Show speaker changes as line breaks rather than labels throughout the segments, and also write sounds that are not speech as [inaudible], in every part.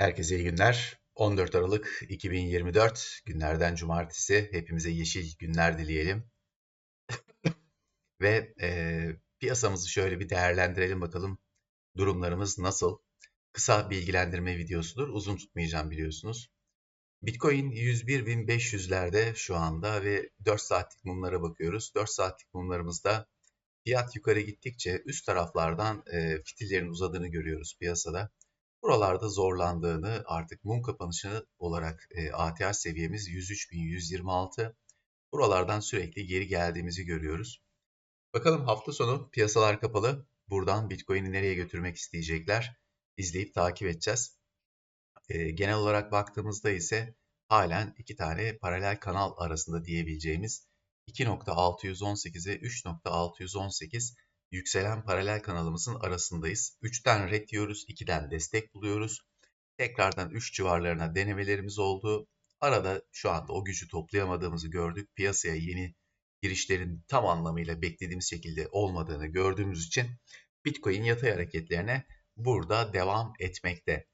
Herkese iyi günler. 14 Aralık 2024 günlerden cumartesi. Hepimize yeşil günler dileyelim. Ve e, piyasamızı şöyle bir değerlendirelim bakalım. Durumlarımız nasıl? Kısa bilgilendirme videosudur. Uzun tutmayacağım biliyorsunuz. Bitcoin 101.500'lerde şu anda ve 4 saatlik mumlara bakıyoruz. 4 saatlik mumlarımızda fiyat yukarı gittikçe üst taraflardan e, fitillerin uzadığını görüyoruz piyasada. Buralarda zorlandığını artık mum kapanışı olarak e, ATH seviyemiz 103.126. Buralardan sürekli geri geldiğimizi görüyoruz. Bakalım hafta sonu piyasalar kapalı. Buradan Bitcoin'i nereye götürmek isteyecekler? İzleyip takip edeceğiz. E, genel olarak baktığımızda ise halen iki tane paralel kanal arasında diyebileceğimiz 2.618'e 3.618 yükselen paralel kanalımızın arasındayız. 3'ten red diyoruz, 2'den destek buluyoruz. Tekrardan 3 civarlarına denemelerimiz oldu. Arada şu anda o gücü toplayamadığımızı gördük. Piyasaya yeni girişlerin tam anlamıyla beklediğimiz şekilde olmadığını gördüğümüz için Bitcoin yatay hareketlerine burada devam etmekte.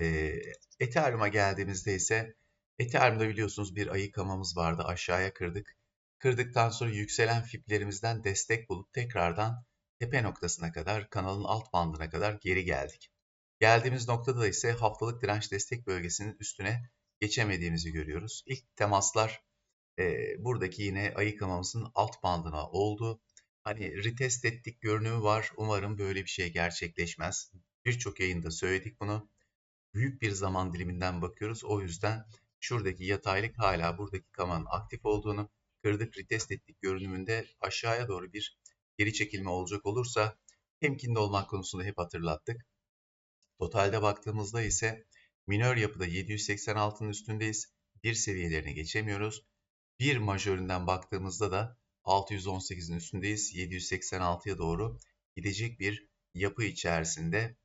Ee, Ethereum'a geldiğimizde ise Ethereum'da biliyorsunuz bir ayıkamamız vardı. Aşağıya kırdık. Kırdıktan sonra yükselen fiplerimizden destek bulup tekrardan tepe noktasına kadar, kanalın alt bandına kadar geri geldik. Geldiğimiz noktada da ise haftalık direnç destek bölgesinin üstüne geçemediğimizi görüyoruz. İlk temaslar e, buradaki yine ayıklamamızın alt bandına oldu. Hani retest ettik görünümü var. Umarım böyle bir şey gerçekleşmez. Birçok yayında söyledik bunu. Büyük bir zaman diliminden bakıyoruz. O yüzden şuradaki yataylık hala buradaki kamanın aktif olduğunu kırdık, retest ettik görünümünde aşağıya doğru bir geri çekilme olacak olursa temkinli olmak konusunda hep hatırlattık. Totalde baktığımızda ise minör yapıda 786'nın üstündeyiz. Bir seviyelerini geçemiyoruz. Bir majöründen baktığımızda da 618'in üstündeyiz. 786'ya doğru gidecek bir yapı içerisinde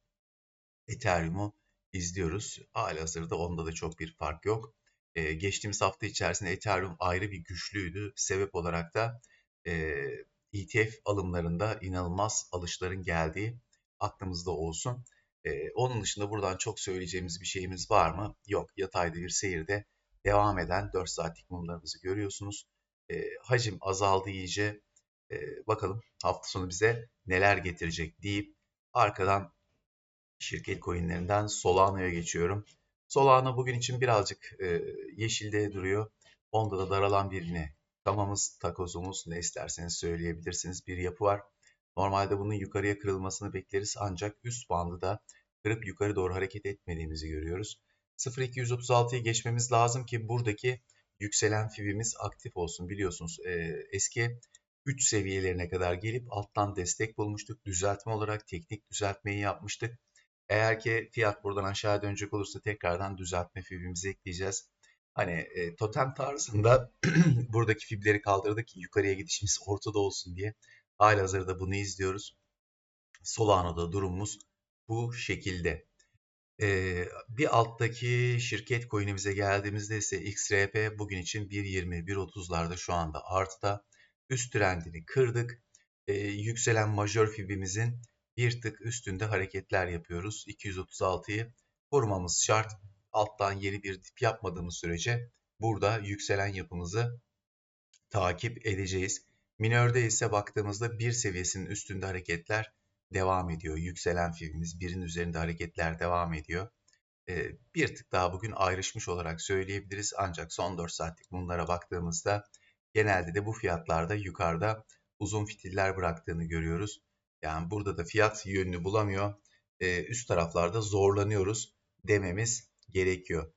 Ethereum'u izliyoruz. Halihazırda onda da çok bir fark yok. Ee, geçtiğimiz hafta içerisinde Ethereum ayrı bir güçlüydü. Sebep olarak da e, ETF alımlarında inanılmaz alışların geldiği aklımızda olsun. E, onun dışında buradan çok söyleyeceğimiz bir şeyimiz var mı? Yok. Yatayda bir seyirde devam eden 4 saatlik mumlarımızı görüyorsunuz. E, hacim azaldı iyice. E, bakalım hafta sonu bize neler getirecek deyip arkadan şirket coinlerinden Solana'ya geçiyorum. Solana bugün için birazcık e, yeşilde duruyor. Onda da daralan bir yine tamamız, takozumuz ne isterseniz söyleyebilirsiniz bir yapı var. Normalde bunun yukarıya kırılmasını bekleriz ancak üst bandı da kırıp yukarı doğru hareket etmediğimizi görüyoruz. 0.236'yı geçmemiz lazım ki buradaki yükselen fibimiz aktif olsun. Biliyorsunuz e, eski 3 seviyelerine kadar gelip alttan destek bulmuştuk. Düzeltme olarak teknik düzeltmeyi yapmıştık. Eğer ki fiyat buradan aşağı dönecek olursa tekrardan düzeltme fibimizi ekleyeceğiz. Hani e, totem tarzında [clears throat] buradaki fibleri kaldırdık ki yukarıya gidişimiz ortada olsun diye. Halihazırda bunu izliyoruz. Solano'da durumumuz bu şekilde. Ee, bir alttaki şirket coin'imize geldiğimizde ise XRP bugün için 1.20-1.30'larda şu anda artıda. Üst trendini kırdık. Ee, yükselen majör fibimizin bir tık üstünde hareketler yapıyoruz. 236'yı korumamız şart. Alttan yeni bir dip yapmadığımız sürece burada yükselen yapımızı takip edeceğiz. Minörde ise baktığımızda bir seviyesinin üstünde hareketler devam ediyor. Yükselen filmimiz birin üzerinde hareketler devam ediyor. Ee, bir tık daha bugün ayrışmış olarak söyleyebiliriz. Ancak son 4 saatlik bunlara baktığımızda genelde de bu fiyatlarda yukarıda uzun fitiller bıraktığını görüyoruz. Yani burada da fiyat yönünü bulamıyor. E, üst taraflarda zorlanıyoruz dememiz gerekiyor.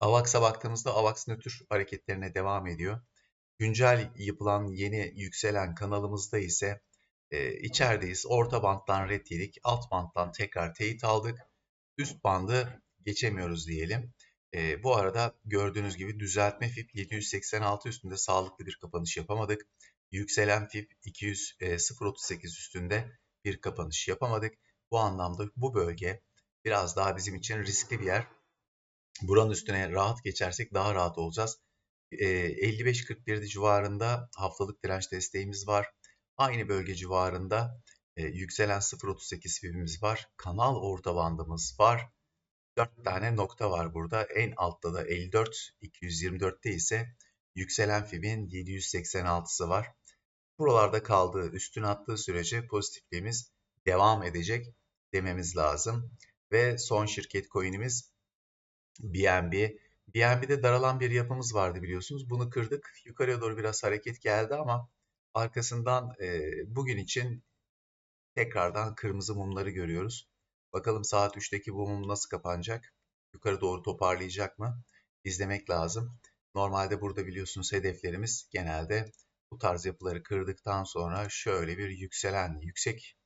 AVAX'a baktığımızda AVAX nötr hareketlerine devam ediyor. Güncel yapılan yeni yükselen kanalımızda ise e, içerideyiz. Orta banttan red yedik. Alt banttan tekrar teyit aldık. Üst bandı geçemiyoruz diyelim. E, bu arada gördüğünüz gibi düzeltme FIP 786 üstünde sağlıklı bir kapanış yapamadık. Yükselen FIP 200 e, 0.38 üstünde bir kapanış yapamadık. Bu anlamda bu bölge biraz daha bizim için riskli bir yer. Buranın üstüne rahat geçersek daha rahat olacağız. E, 55-41 civarında haftalık direnç desteğimiz var. Aynı bölge civarında e, yükselen 0.38 fibimiz var. Kanal orta bandımız var. 4 tane nokta var burada. En altta da 54, 224'te ise yükselen fibin 786'sı var. Buralarda kaldığı, üstüne attığı sürece pozitifliğimiz devam edecek dememiz lazım. Ve son şirket coin'imiz BNB. BNB'de daralan bir yapımız vardı biliyorsunuz. Bunu kırdık. Yukarıya doğru biraz hareket geldi ama arkasından e, bugün için tekrardan kırmızı mumları görüyoruz. Bakalım saat 3'teki bu mum nasıl kapanacak? Yukarı doğru toparlayacak mı? İzlemek lazım. Normalde burada biliyorsunuz hedeflerimiz genelde bu tarz yapıları kırdıktan sonra şöyle bir yükselen, yüksek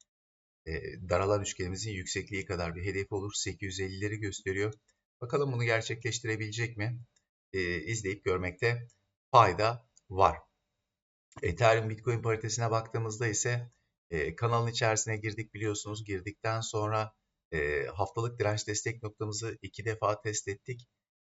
e, daralan üçgenimizin yüksekliği kadar bir hedef olur. 850'leri gösteriyor. Bakalım bunu gerçekleştirebilecek mi? E, izleyip görmekte fayda var. Ethereum Bitcoin paritesine baktığımızda ise e, kanalın içerisine girdik biliyorsunuz. Girdikten sonra e, haftalık direnç destek noktamızı iki defa test ettik.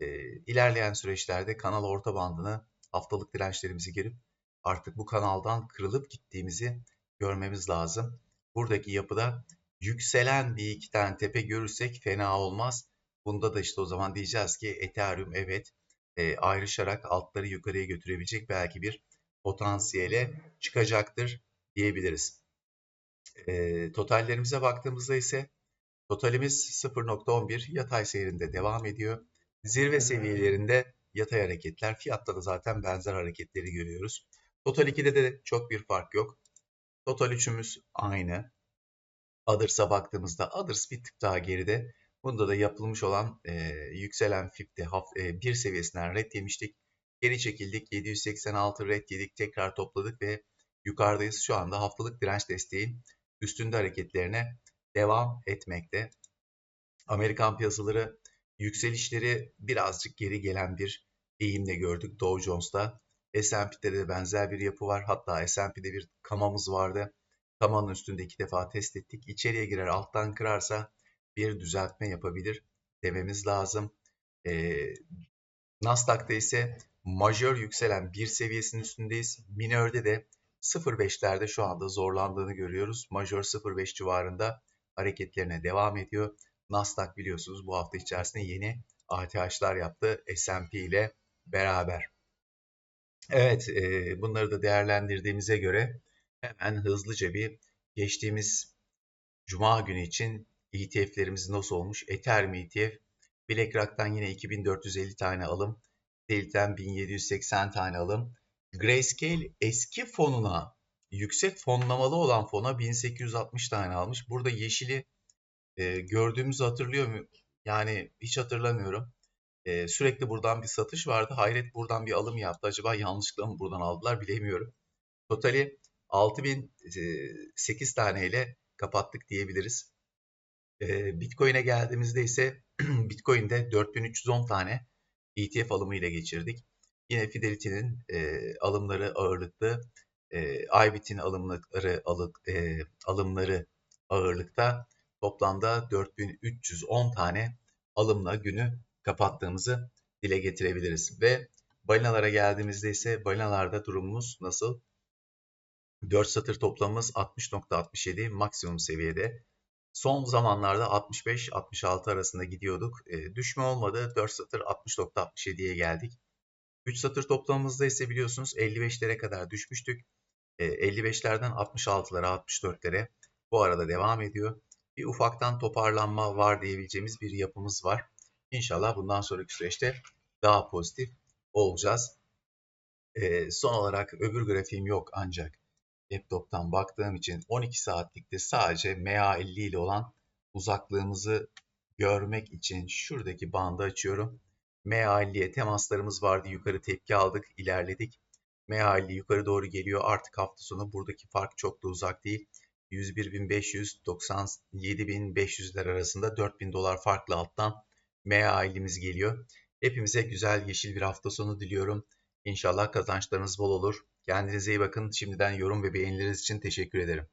E, ilerleyen süreçlerde kanal orta bandını haftalık dirençlerimizi girip artık bu kanaldan kırılıp gittiğimizi görmemiz lazım. Buradaki yapıda yükselen bir iki tane tepe görürsek fena olmaz. Bunda da işte o zaman diyeceğiz ki Ethereum evet e, ayrışarak altları yukarıya götürebilecek belki bir potansiyele çıkacaktır diyebiliriz. E, totallerimize baktığımızda ise totalimiz 0.11 yatay seyrinde devam ediyor. Zirve seviyelerinde yatay hareketler, fiyatta da zaten benzer hareketleri görüyoruz. Total 2'de de çok bir fark yok. Total 3'ümüz aynı. Others'a baktığımızda Others bir tık daha geride. Bunda da yapılmış olan e, yükselen FIP'te e, bir seviyesinden red yemiştik. Geri çekildik. 786 red yedik. Tekrar topladık ve yukarıdayız. Şu anda haftalık direnç desteğin üstünde hareketlerine devam etmekte. Amerikan piyasaları yükselişleri birazcık geri gelen bir eğimle gördük Dow Jones'ta. S&P'de de benzer bir yapı var. Hatta S&P'de bir kamamız vardı. Kamanın üstünde iki defa test ettik. İçeriye girer alttan kırarsa bir düzeltme yapabilir dememiz lazım. E, Nasdaq'ta ise majör yükselen bir seviyesinin üstündeyiz. Minör'de de 0.5'lerde şu anda zorlandığını görüyoruz. Majör 0.5 civarında hareketlerine devam ediyor. Nasdaq biliyorsunuz bu hafta içerisinde yeni ATH'lar yaptı S&P ile beraber. Evet, e, bunları da değerlendirdiğimize göre hemen hızlıca bir geçtiğimiz Cuma günü için ETF'lerimiz nasıl olmuş? Ethereum ETF, BlackRock'tan yine 2450 tane alım, Dell'den 1780 tane alım, Grayscale eski fonuna, yüksek fonlamalı olan fona 1860 tane almış. Burada yeşili e, gördüğümüzü hatırlıyor mu? Yani hiç hatırlamıyorum. E, sürekli buradan bir satış vardı. Hayret buradan bir alım yaptı. Acaba yanlışlıkla mı buradan aldılar bilemiyorum. Totali 6008 tane ile kapattık diyebiliriz. E, Bitcoin'e geldiğimizde ise [clears throat] Bitcoin'de 4310 tane ETF alımı ile geçirdik. Yine Fidelity'nin e, alımları ağırlıklı, e, Ibit'in alımları, alık, e, alımları ağırlıkta toplamda 4310 tane alımla günü kapattığımızı dile getirebiliriz. Ve balinalara geldiğimizde ise balinalarda durumumuz nasıl? 4 satır toplamımız 60.67 maksimum seviyede. Son zamanlarda 65-66 arasında gidiyorduk. E, düşme olmadı. 4 satır 60.67'ye geldik. 3 satır toplamımızda ise biliyorsunuz 55'lere kadar düşmüştük. E, 55'lerden 66'lara 64'lere bu arada devam ediyor. Bir ufaktan toparlanma var diyebileceğimiz bir yapımız var. İnşallah bundan sonraki süreçte daha pozitif olacağız. E, son olarak öbür grafiğim yok ancak laptop'tan baktığım için 12 saatlikte sadece MA50 ile olan uzaklığımızı görmek için şuradaki bandı açıyorum. MA50'ye temaslarımız vardı. Yukarı tepki aldık, ilerledik. MA50 yukarı doğru geliyor. Artık hafta sonu buradaki fark çok da uzak değil. 101.500 97.500'ler arasında 4.000 dolar farklı alttan MA50'miz geliyor. Hepimize güzel yeşil bir hafta sonu diliyorum. İnşallah kazançlarınız bol olur. Kendinize iyi bakın. Şimdiden yorum ve beğenileriniz için teşekkür ederim.